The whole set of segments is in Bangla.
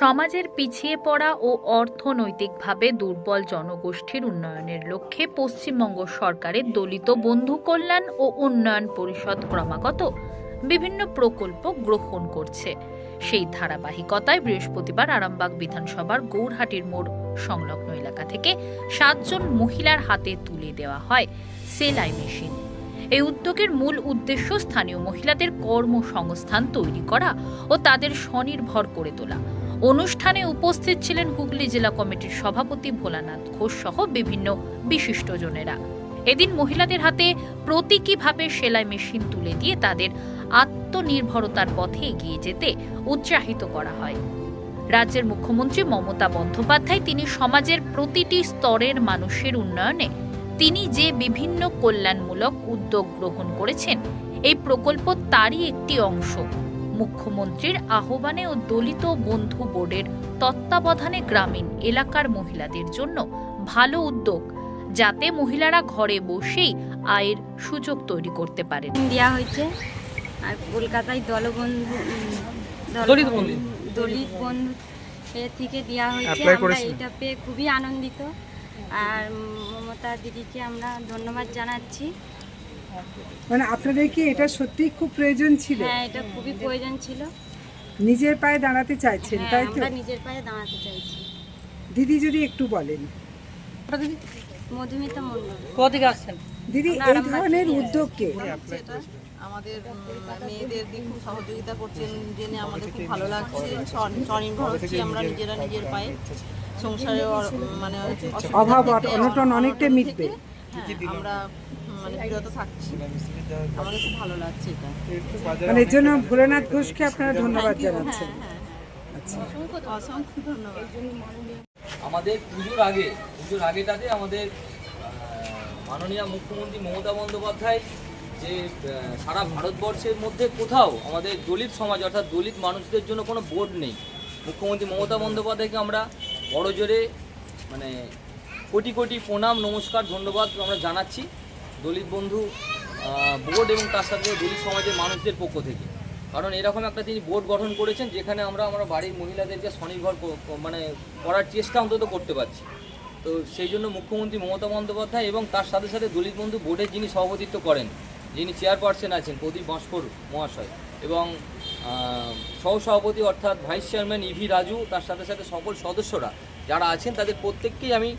সমাজের পিছিয়ে পড়া ও অর্থনৈতিকভাবে দুর্বল জনগোষ্ঠীর উন্নয়নের লক্ষ্যে পশ্চিমবঙ্গ সরকারের দলিত বন্ধু কল্যাণ ও উন্নয়ন পরিষদ ক্রমাগত বিভিন্ন প্রকল্প গ্রহণ করছে। সেই ধারাবাহিকতায় বৃহস্পতিবার আরামবাগ বিধানসভার গৌরহাটির মোড় সংলগ্ন এলাকা থেকে সাতজন মহিলার হাতে তুলে দেওয়া হয় সেলাই মেশিন। এই উদ্যোগের মূল উদ্দেশ্য স্থানীয় মহিলাদের কর্মসংস্থান তৈরি করা ও তাদের স্বনির্ভর করে তোলা। অনুষ্ঠানে উপস্থিত ছিলেন হুগলি জেলা কমিটির সভাপতি ভোলানাথ ঘোষ সহ বিভিন্ন বিশিষ্টজনেরা। এদিন মহিলাদের হাতে প্রতীকীভাবে সেলাই মেশিন তুলে দিয়ে তাদের আত্মনির্ভরতার পথে এগিয়ে যেতে উৎসাহিত করা হয়। রাজ্যের মুখ্যমন্ত্রী মমতা বন্দ্যোপাধ্যায় তিনি সমাজের প্রতিটি স্তরের মানুষের উন্নয়নে তিনি যে বিভিন্ন কল্যাণমূলক উদ্যোগ গ্রহণ করেছেন, এই প্রকল্প তারই একটি অংশ। মুখ্যমন্ত্রীর আহ্বানে ও দলিত বন্ধু বোর্ডের তত্ত্বাবধানে গ্রামীণ এলাকার মহিলাদের জন্য ভালো উদ্যোগ যাতে মহিলারা ঘরে বসেই আয়ের সুযোগ তৈরি করতে পারেন। দেওয়া হয়েছে। আর কলকাতায় দলবন্ধু দলিত বন্ধু। দলিত বন্ধু এ থেকে দেওয়া হয়েছে। আমরা এটা পেয়ে খুবই আনন্দিত। আর মমতা দিদিকে আমরা ধন্যবাদ জানাচ্ছি। মানে আপনাদের কি এটা সত্যি খুব প্রয়োজন ছিল? হ্যাঁ এটা খুবই প্রয়োজন ছিল। নিজের পায়ে দাঁড়াতে চাইছেন হ্যাঁ তাই তো? আমরা নিজের পায়ে দাঁড়াতে চাইছি। দিদি যদি একটু বলেন। মধুমিতা মণ্ডল। কোথেকে আসছেন? দিদি এই ধরনের উদ্যোগকে আমাদের মেয়েদের খুব সহযোগিতা করছেন জেনে আমাদের খুব ভালো লাগছে। স্বনির্ভর হচ্ছি আমরা নিজেরা নিজের পায়ে সংসারে মানে অভাব অনটন অনেকটা মিটবে। হ্যাঁ, আমরা মানে বিরত থাকছি। আমাদের খুব ভালো লাগছে এটা। মানে এর জন্য ভোলানাথ ঘোষকে আপনারা ধন্যবাদ জানাচ্ছেন হ্যাঁ, হ্যাঁ, আচ্ছা। অসংখ্য ধন্যবাদ। আমাদের পুজোর আগে পুজোর আগেটাতে আমাদের মাননীয় মুখ্যমন্ত্রী মমতা বন্দ্যোপাধ্যায় যে সারা ভারতবর্ষের মধ্যে কোথাও আমাদের দলিত সমাজ অর্থাৎ দলিত মানুষদের জন্য কোনো বোর্ড নেই। মুখ্যমন্ত্রী মমতা বন্দ্যোপাধ্যায়কে আমরা বড় জোরে মানে কোটি কোটি প্রণাম নমস্কার ধন্যবাদ আমরা জানাচ্ছি। দলিত বন্ধু বোর্ড এবং তার সাথে দলিত সমাজের মানুষদের পক্ষ থেকে। কারণ এরকম একটা তিনি বোর্ড গঠন করেছেন, যেখানে আমরা আমরা বাড়ির মহিলাদেরকে স্বনির্ভর মানে করার চেষ্টা অন্তত করতে পারছি। তো সেই জন্য মুখ্যমন্ত্রী মমতা বন্দ্যোপাধ্যায় এবং তার সাথে সাথে দলিত বন্ধু বোর্ডের যিনি সভাপতিত্ব করেন, যিনি চেয়ারপারসন আছেন প্রদীপ বাঁশকর মহাশয় এবং সহসভাপতি অর্থাৎ ভাইস চেয়ারম্যান ইভি রাজু, তার সাথে সাথে সকল সদস্যরা যারা আছেন, তাদের প্রত্যেককেই আমি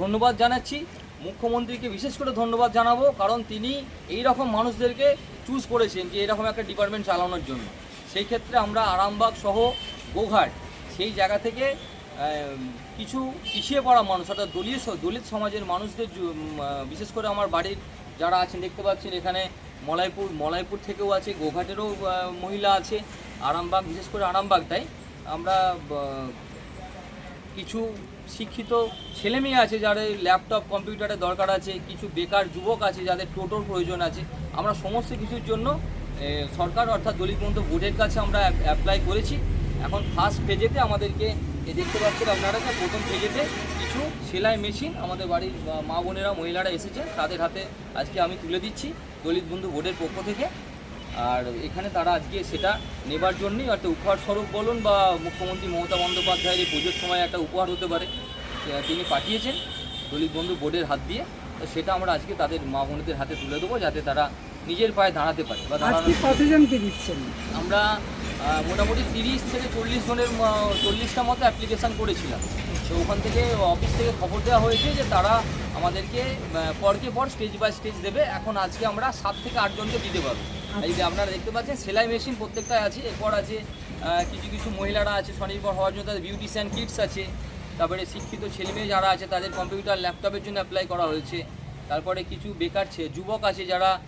ধন্যবাদ জানাচ্ছি। মুখ্যমন্ত্রীকে বিশেষ করে ধন্যবাদ জানাব, কারণ তিনি এই রকম মানুষদেরকে চুজ করেছেন যে এরকম একটা ডিপার্টমেন্ট চালানোর জন্য। সেই ক্ষেত্রে আমরা আরামবাগ সহ গোঘাট সেই জায়গা থেকে কিছু পিছিয়ে পড়া মানুষ, অর্থাৎ দলীয় দলিত সমাজের মানুষদের বিশেষ করে আমার বাড়ির যারা আছেন, দেখতে পাচ্ছেন এখানে মলাইপুর মলাইপুর থেকেও আছে, গোঘাটেরও মহিলা আছে, আরামবাগ, বিশেষ করে আরামবাগটাই আমরা কিছু শিক্ষিত ছেলে মেয়ে আছে যাদের ল্যাপটপ কম্পিউটারের দরকার আছে, কিছু বেকার যুবক আছে যাদের টোটোর প্রয়োজন আছে। আমরা সমস্ত কিছুর জন্য সরকার অর্থাৎ দলিত বন্ধু বোর্ডের কাছে আমরা অ্যাপ্লাই করেছি। এখন ফার্স্ট পেজেতে আমাদেরকে দেখতে পাচ্ছেন আপনারা যে প্রথম পেজেতে কিছু সেলাই মেশিন আমাদের বাড়ির মা বোনেরা, মহিলারা এসেছে তাদের হাতে আজকে আমি তুলে দিচ্ছি দলিত বন্ধু বোর্ডের পক্ষ থেকে। আর এখানে তারা আজকে সেটা নেবার জন্যই একটা উপহার স্বরূপ বলুন বা মুখ্যমন্ত্রী মমতা বন্দ্যোপাধ্যায়ের এই পুজোর সময় একটা উপহার হতে পারে তিনি পাঠিয়েছেন দলিত বন্ধু বোর্ডের হাত দিয়ে তো সেটা আমরা আজকে তাদের মা বোনদের হাতে তুলে দেবো যাতে তারা নিজের পায়ে দাঁড়াতে পারে বা কতজনকে দিচ্ছেন? আমরা মোটামুটি তিরিশ থেকে চল্লিশ জনের চল্লিশটা মতো অ্যাপ্লিকেশান করেছিলাম। তো ওখান থেকে অফিস থেকে খবর দেওয়া হয়েছে যে তারা আমাদেরকে পরকে পর স্টেজ বাই স্টেজ দেবে। এখন আজকে আমরা সাত থেকে আটজনকে দিতে পারব। এই যে আপনারা দেখতে পাচ্ছেন সেলাই মেশিন প্রত্যেকটাই আছে। এরপর আছে কিছু কিছু মহিলারা আছে স্বনির্ভর হওয়ার জন্য তাদের বিউটিশিয়ান কিটস আছে। তারপরে শিক্ষিত ছেলেমেয়ে যারা আছে তাদের কম্পিউটার ল্যাপটপের জন্য অ্যাপ্লাই করা হয়েছে। তারপরে কিছু বেকার ছে- যুবক আছে যারা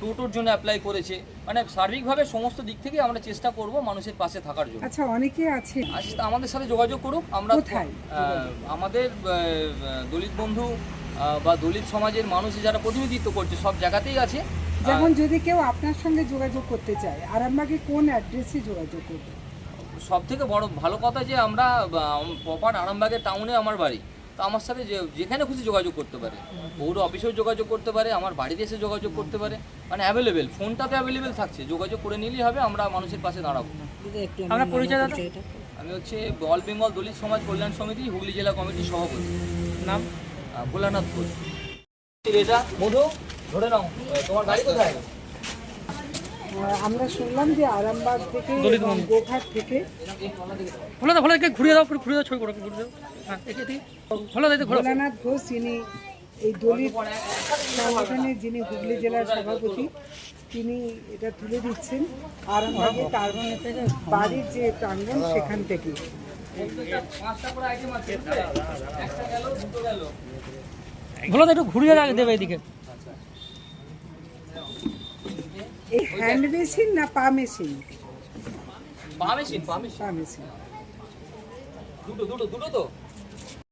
টোটোর জন্য অ্যাপ্লাই করেছে। মানে সার্বিকভাবে সমস্ত দিক থেকে আমরা চেষ্টা করব মানুষের পাশে থাকার জন্য। আচ্ছা অনেকে আছে। আমাদের সাথে যোগাযোগ করুক। আমরা আমাদের দলিত বন্ধু বা দলিত সমাজের মানুষ যারা প্রতিনিধিত্ব করছে সব জায়গাতেই আছে। যেমন যদি কেউ আপনার সঙ্গে যোগাযোগ করতে চায় আরামবাগে কোন অ্যাড্রেসে যোগাযোগ করবে? সব থেকে বড় ভালো কথা যে আমরা প্রপার আরামবাগের টাউনে আমার বাড়ি। তো আমার সাথে যে যেখানে খুশি যোগাযোগ করতে পারে। পৌর অফিসেও যোগাযোগ করতে পারে আমার বাড়িতে এসে যোগাযোগ করতে পারে। মানে অ্যাভেলেবেল ফোনটা তো অ্যাভেলেবেল থাকছে। যোগাযোগ করে নিলেই হবে আমরা মানুষের পাশে দাঁড়াবো। আমরা পরিচয় আমি হচ্ছে অল বেঙ্গল দলিত সমাজ কল্যাণ সমিতি হুগলি জেলা কমিটির সভাপতি। নাম? ভোলানাথ ঘোষ। এটা মধু? ধরে নাও তোমার গাড়ি কোথায়? আমরা শুনলাম যে আরামবাগ থেকে। গোঘাট থেকে। ভালো দাও ভালো একে ঘুরিয়ে দাও ঘুরিয়ে দাও ছবি করো ঘুরিয়ে দাও। হ্যাঁ ভালো দাও ভোলানাথ ঘোষ যিনি এই দলিত সংগঠনের যিনি হুগলি জেলার সভাপতি তিনি এটা তুলে দিচ্ছেন আরামবাগে তার বাড়ির যে প্রাঙ্গণ সেখান থেকে। পাঁচটা করে আইটেম আছে বুঝলে? একটা গেল দুটো গেল ভালো একটু ঘুরিয়ে রাখ দেবে এদিকে। এই হ্যান্ড মেশিন না পা মেশিন পা মেশিন পা মেশিন পা মেশিন দুটো দুটো দুটো তো?